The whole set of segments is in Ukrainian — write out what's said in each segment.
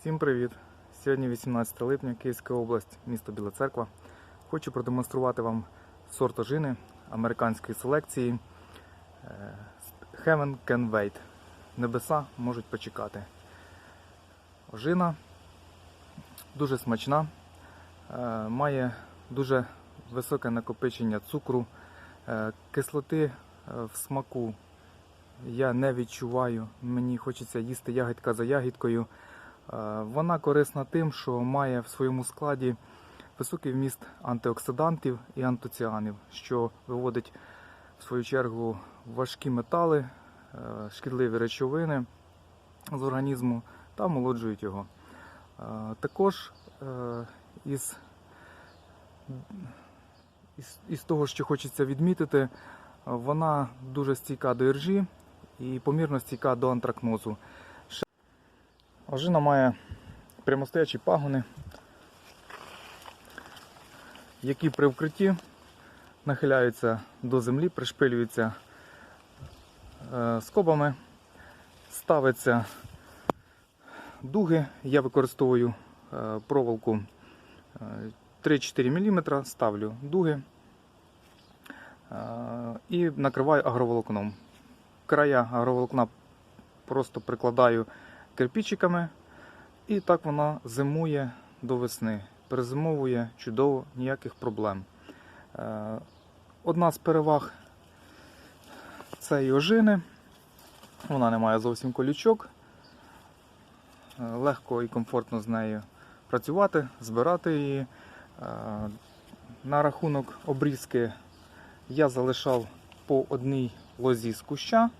Всім привіт! Сьогодні 18 липня, Київська область, місто Біла Церква. Хочу продемонструвати вам сорт ожини американської селекції е, Heaven Can Wait. Небеса можуть почекати. Ожина дуже смачна, е, має дуже високе накопичення цукру, е, кислоти в смаку я не відчуваю. Мені хочеться їсти ягідка за ягідкою. Е, Вона корисна тим, що має в своєму складі високий вміст антиоксидантів і антоціанів, що виводить в свою чергу важкі метали, е, шкідливі речовини з організму та омолоджують його. Е, Також із, із, із того, що хочеться відмітити, вона дуже стійка до іржі і помірно стійка до антракнозу. Ожина має прямостоячі пагони, які при вкритті нахиляються до землі, пришпилюються е, скобами, ставиться дуги. Я використовую е, проволоку е, 3-4 мм, ставлю дуги е, і накриваю агроволокном края агроволокна просто прикладаю кирпичиками, і так вона зимує до весни. Перезимовує чудово, ніяких проблем. Е, Одна з переваг цієї ожини. Вона не має зовсім колючок. Е, Легко і комфортно з нею працювати, збирати її. Е, На рахунок обрізки я залишав по одній лозі з куща.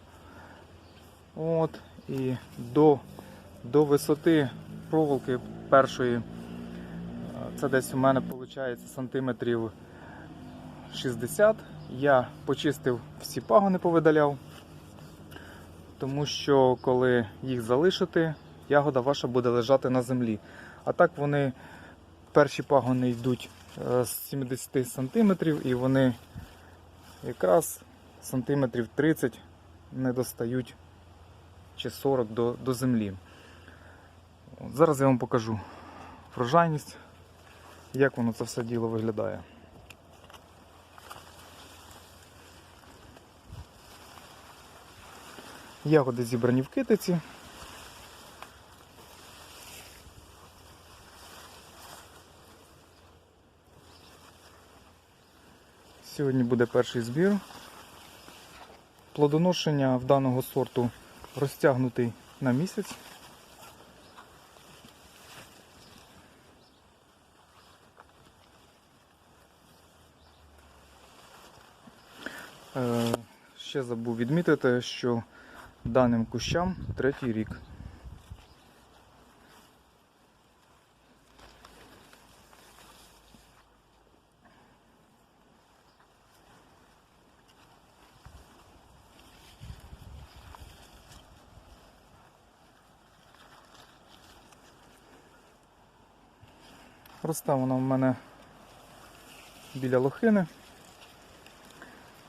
От, і до, до висоти проволоки першої, це десь у мене виходить сантиметрів 60. Я почистив всі пагони, повидаляв, тому що коли їх залишити, ягода ваша буде лежати на землі. А так вони, перші пагони йдуть е, з 70 сантиметрів і вони якраз сантиметрів 30 не достають чи 40 до, до землі. От зараз я вам покажу врожайність, як воно це все діло виглядає. Ягоди зібрані в китиці. Сьогодні буде перший збір. Плодоношення в даного сорту розтягнутий на місяць. Е, Ще забув відмітити, що даним кущам третій рік. Росте вона в мене біля лохини.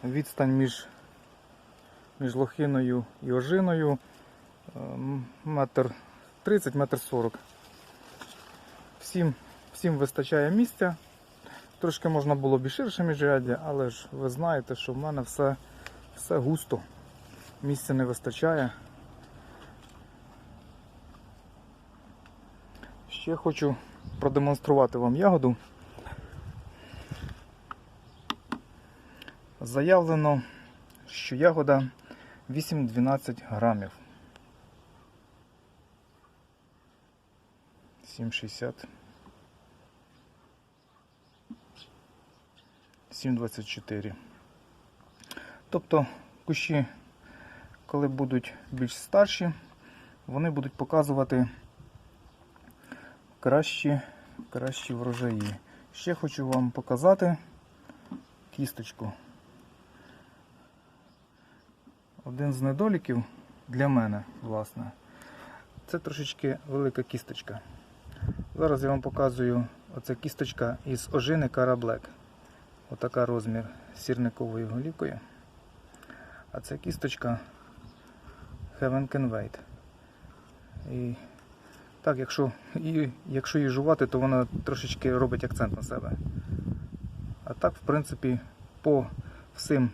Відстань між, між лохиною і ожиною е, метр 30, метр 40. Всім, всім вистачає місця. Трошки можна було б і ширше міжряддя, але ж ви знаєте, що в мене все, все густо. Місця не вистачає. Ще хочу продемонструвати вам ягоду. Заявлено, що ягода 8-12 грамів. 7,60. 7,24. Тобто кущі, коли будуть більш старші, вони будуть показувати кращі, кращі врожаї. Ще хочу вам показати кісточку. Один з недоліків для мене, власне, це трошечки велика кісточка. Зараз я вам показую оця кісточка із ожини Караблек. Отака розмір з сірниковою голівкою. А це кісточка Heaven Can Wait. І Так, якщо, і, якщо її жувати, то вона трошечки робить акцент на себе. А так, в принципі, по всім,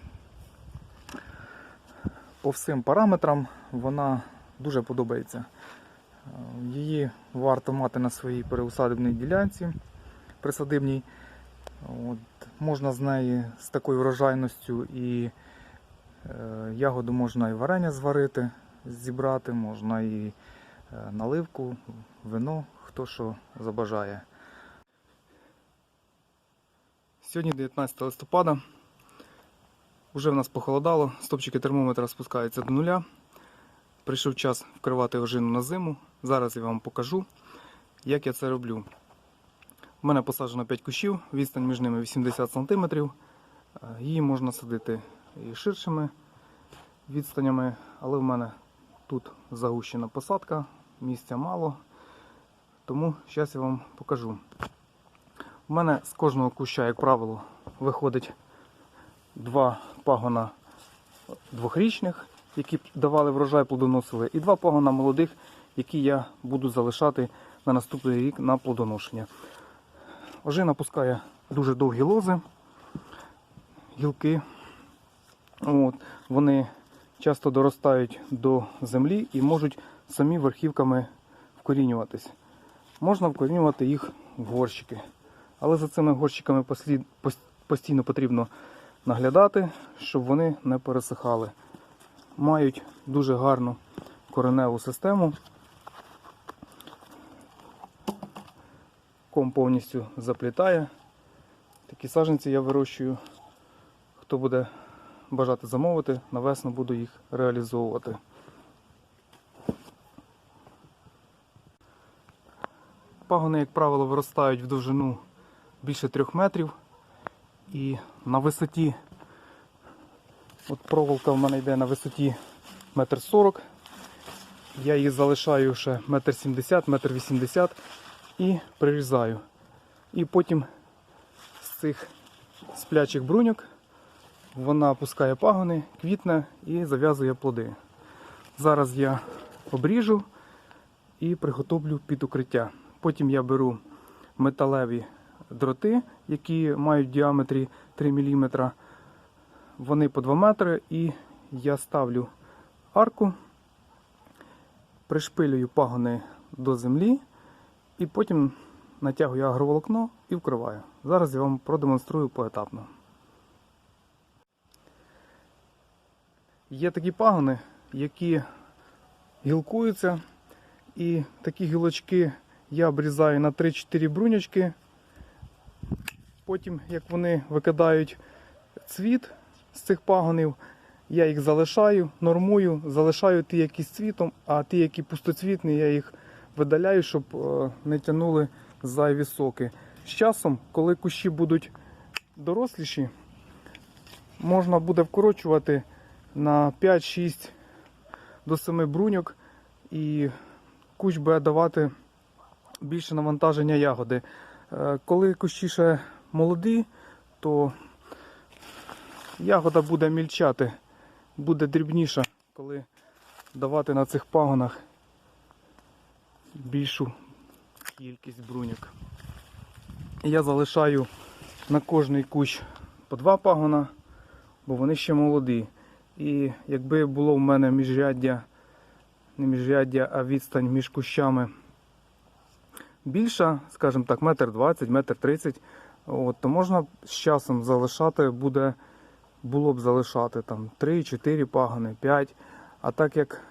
по всім параметрам вона дуже подобається. Е, Її варто мати на своїй переусадибній ділянці присадибній. От, можна з неї з такою врожайністю і е, ягоду можна і варення зварити, зібрати, можна і е, наливку, вино, хто що забажає. Сьогодні 19 листопада. Уже в нас похолодало, стопчики термометра спускаються до нуля. Прийшов час вкривати ожину на зиму. Зараз я вам покажу, як я це роблю. У мене посаджено 5 кущів, відстань між ними 80 см. Її можна садити і ширшими відстанями, але в мене тут загущена посадка, місця мало. Тому зараз я вам покажу. У мене з кожного куща, як правило, виходить два пагона двохрічних, які давали врожай, плодоносили, і два пагона молодих, які я буду залишати на наступний рік на плодоношення. Ожина пускає дуже довгі лози, гілки. От, вони часто доростають до землі і можуть самі верхівками вкорінюватись. Можна вкорінювати їх в горщики. Але за цими горщиками постійно потрібно наглядати, щоб вони не пересихали. Мають дуже гарну кореневу систему. Ком повністю заплітає. Такі саджанці я вирощую. Хто буде бажати замовити, на весну буду їх реалізовувати. Пагони, як правило, виростають в довжину більше трьох метрів. І на висоті, от проволока в мене йде на висоті метр сорок. Я її залишаю ще метр сімдесят, метр вісімдесят і прирізаю. І потім з цих сплячих бруньок вона пускає пагони, квітне і зав'язує плоди. Зараз я обріжу і приготовлю під укриття. Потім я беру металеві дроти, які мають в діаметрі 3 мм. Вони по 2 метри, і я ставлю арку, пришпилюю пагони до землі і потім натягую агроволокно і вкриваю. Зараз я вам продемонструю поетапно. Є такі пагони, які гілкуються, і такі гілочки я обрізаю на 3-4 брунячки. Потім, як вони викидають цвіт з цих пагонів, я їх залишаю, нормую, залишаю ті, які з цвітом, а ті, які пустоцвітні, я їх видаляю, щоб е, не тягнули зайві соки. З часом, коли кущі будуть доросліші, можна буде вкорочувати на 5-6 до 7 бруньок, і кущ буде давати більше навантаження ягоди. Е, Коли кущі ще молоді, то ягода буде мільчати, буде дрібніша, коли давати на цих пагонах більшу кількість бруньок. Я залишаю на кожний кущ по два пагона, бо вони ще молоді. І якби було в мене міжряддя, не міжряддя, а відстань між кущами більша, скажімо так, метр двадцять, метр тридцять, от, то можна з часом залишати, буде, було б залишати там 3-4 пагони, 5. А так як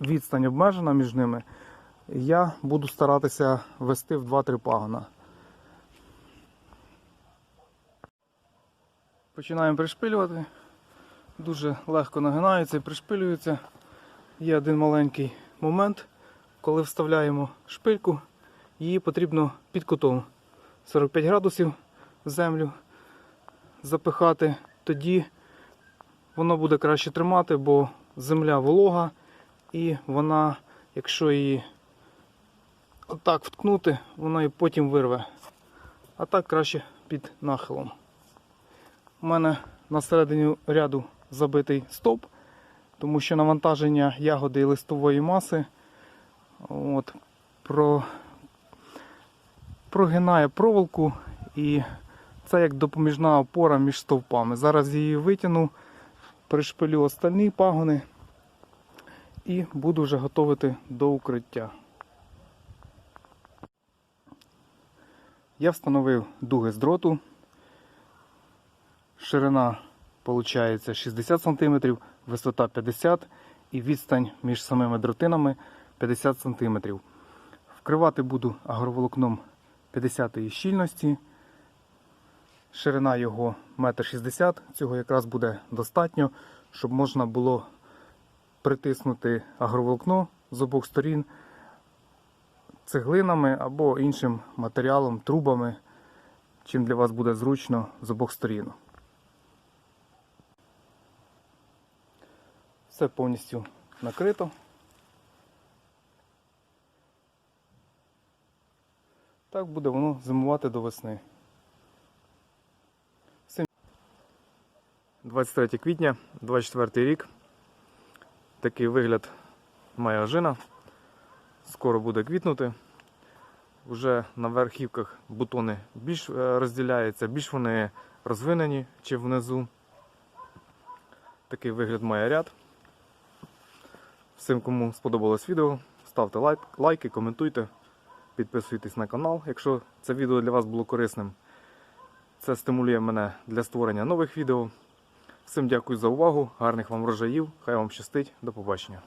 відстань обмежена між ними, я буду старатися вести в 2-3 пагона. Починаємо пришпилювати. Дуже легко нагинаються і пришпилюються. Є один маленький момент, коли вставляємо шпильку, її потрібно під кутом 45 градусів в землю запихати. Тоді воно буде краще тримати, бо земля волога і вона, якщо її отак вткнути, вона і потім вирве. А так краще під нахилом. У мене на середині ряду забитий стоп, тому що навантаження ягоди і листової маси от, про... прогинає проволоку і це як допоміжна опора між стовпами. Зараз її витягну, пришпилю остальні пагони і буду вже готувати до укриття. Я встановив дуги з дроту. Ширина виходить 60 см, висота 50 і відстань між самими дротинами 50 см. Вкривати буду агроволокном 50 щільності. Ширина його 1,60 м. Цього якраз буде достатньо, щоб можна було притиснути агроволокно з обох сторін цеглинами або іншим матеріалом, трубами, чим для вас буде зручно з обох сторін. Все повністю накрито. Так буде воно зимувати до весни. 23 квітня, 24 рік. Такий вигляд має ожина. Скоро буде квітнути. Вже на верхівках бутони більш е, розділяються, більш вони розвинені, чи внизу. Такий вигляд має ряд. Всім, кому сподобалось відео, ставте лайк, лайки, коментуйте, підписуйтесь на канал, якщо це відео для вас було корисним. Це стимулює мене для створення нових відео. Всім дякую за увагу, гарних вам врожаїв, хай вам щастить, до побачення.